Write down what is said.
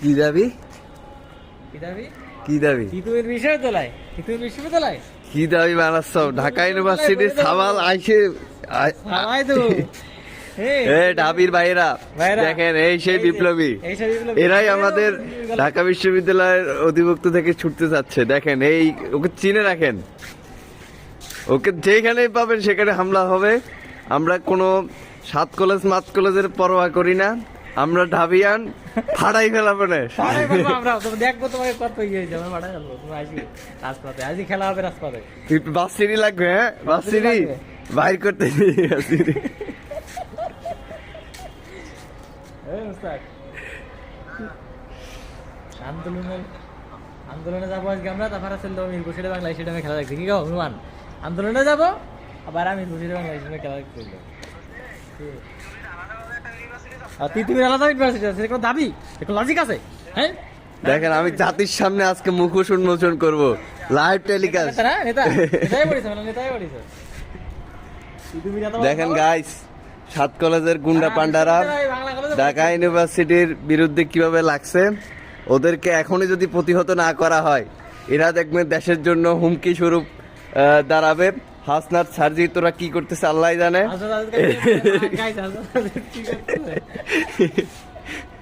কি দাবি? কি দাবি? কি দাবি? তিতুমির বিশ্ববিদ্যালয়। তিতুমির বিশ্ববিদ্যালয়? কি দাবি বানাচ্ছ? ঢাকা ইউনিভার্সিটির সাবাল আইসে আই- তো ভাইরা। দেখেন এই সেই বিপ্লবী। এরাই আমাদের ঢাকা বিশ্ববিদ্যালয়ের অধিভুক্ত থেকে ছুটতে যাচ্ছে দেখেন এই ওকে চিনে রাখেন। ওকে যেখানেই পাবেন সেখানে হামলা হবে। আমরা কোনো সাত কলেজ মাত কলেজের পরোয়া করি না। আমরা ঢাবিয়ান ফাড়াই ফেলাবো না। আমরা দেখব তোমাকে কত ইয়ে আমরা মাঠে খেলব তুমি রাজপথে। আজই খেলা হবে রাজপথে। বাস সিঁড়ি লাগবে হ্যাঁ? বাস সিঁড়ি। বাইর করতে। আন্দোলনের আন্দোলনে যাব আজকে আমরা তারপরে হবে মিরপুর সিটে বাংলাদেশ সিটে খেলা দেখছি। কি হনুমান? আন্দোলনে যাব? আবার আমি মিরপুর সিটে সিটে খেলা চলবো আর আলাদা ইউনিভার্সিটি আছে কোনো দাবি? কোনো লজিক আছে? হ্যাঁ? দেখেন আমি জাতির সামনে আজকে মুখোশ উন্মোচন করব। লাইভ টেলিকাস্ট দেখেন গাইস সাত কলেজের গুন্ডা পান্ডারা ঢাকা ইউনিভার্সিটির বিরুদ্ধে কীভাবে লাগছে ওদেরকে এখনই যদি প্রতিহত না করা হয় এরা দেখবেন দেশের জন্য হুমকি স্বরূপ দাঁড়াবে। হাসনাত সার্জি তোরা কি করতেছে আল্লাহ জানে।